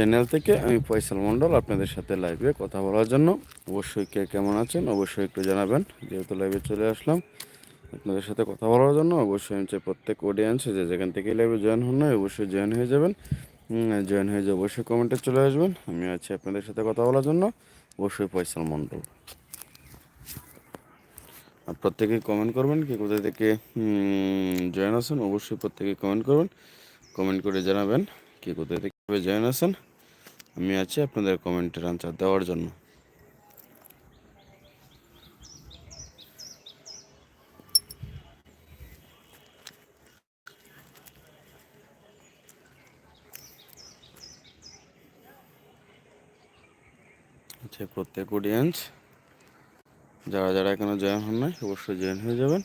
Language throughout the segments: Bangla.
চ্যানেল থেকে আমি ফয়সাল মণ্ডল আপনাদের সাথে লাইভে কথা বলার জন্য। অবশ্যই কে কেমন আছেন, অবশ্যই একটু জানাবেন। যেহেতু লাইভে চলে আসলাম, আপনাদের সাথে কথা বলার জন্য অবশ্যই আমি চাই প্রত্যেক অডিয়েন্স যে যেখান থেকে লাইভে জয়েন হন না অবশ্যই জয়েন হয়ে যাবেন। জয়েন হয়ে যে অবশ্যই কমেন্টে চলে আসবেন। আমি আছি আপনাদের সাথে কথা বলার জন্য, অবশ্যই ফয়সাল মণ্ডল। আর প্রত্যেকেই কমেন্ট করবেন কি কোথায় থেকে জয়েন আছেন, অবশ্যই প্রত্যেকেই কমেন্ট করবেন। কমেন্ট করে জানাবেন কি কোথায় থেকে জয়েন আছেন। আমি আছি আপনাদের কমেন্টের আনসার দেওয়ার জন্য। আচ্ছা প্রত্যেক অডিয়েন্স যারা যারা এখনও জয়েন হন নাই, অবশ্যই জয়েন হয়ে যাবেন।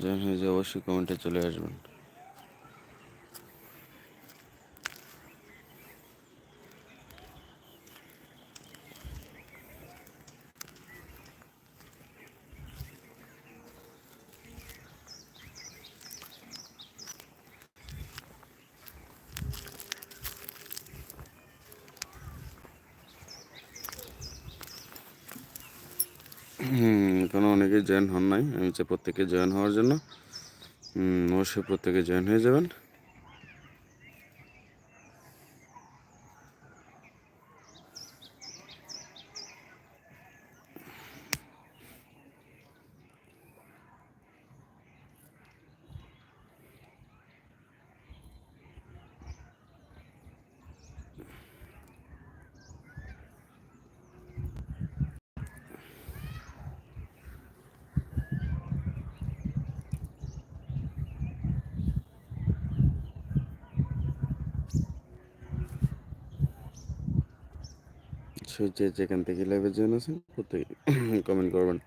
জয়েন হয়ে যে অবশ্যই কমেন্টে চলে আসবেন। এখনও অনেকে জয়েন হন নাই। আমি চাই প্রত্যেকে জয়েন হওয়ার জন্য। অবশ্যই প্রত্যেকে জয়েন হয়ে যাবেন। যে যেখান থেকে লাইভে জয়েন আছেন প্রত্যেকে কমেন্ট করবেন।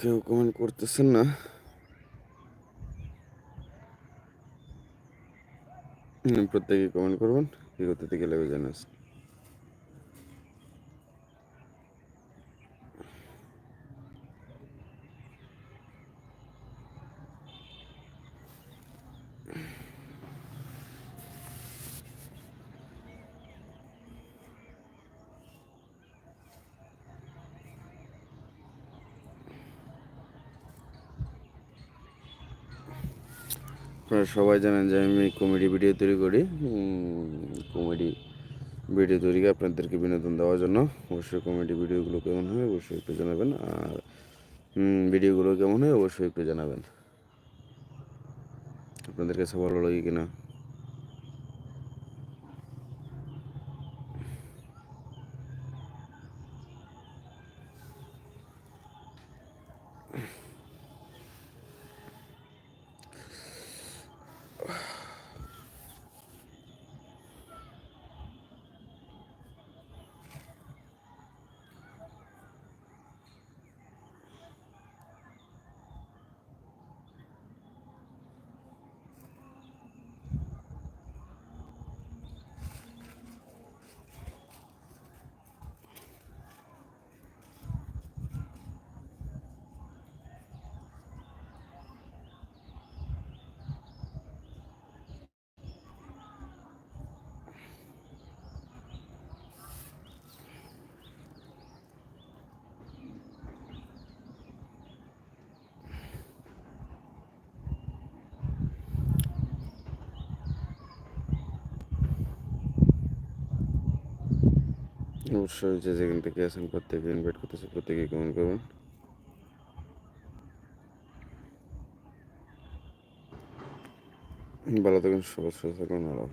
কেউ কমেন্ট করতেছেন না। প্রত্যেকে কমেন্ট করবেন। কি করতে গেলে জানাচ্ছি আপনারা সবাই জানেন যে আমি কমেডি ভিডিও তৈরি করি। কমেডি ভিডিও তৈরি করে আপনাদেরকে বিনোদন দেওয়ার জন্য। অবশ্যই কমেডি ভিডিওগুলো কেমন হয় অবশ্যই একটু জানাবেন। আর ভিডিওগুলো কেমন হয় অবশ্যই একটু জানাবেন। আপনাদের কাছে ভালো লাগে কিনা? অবশ্যই হয়েছে যেখান থেকে আসেন প্রত্যেকে ইনভাইট করতেছে প্রত্যেকে কমেন্ট করবেন ভালো থাকুন সবাই সুস্থ থাকুন, আল্লাহ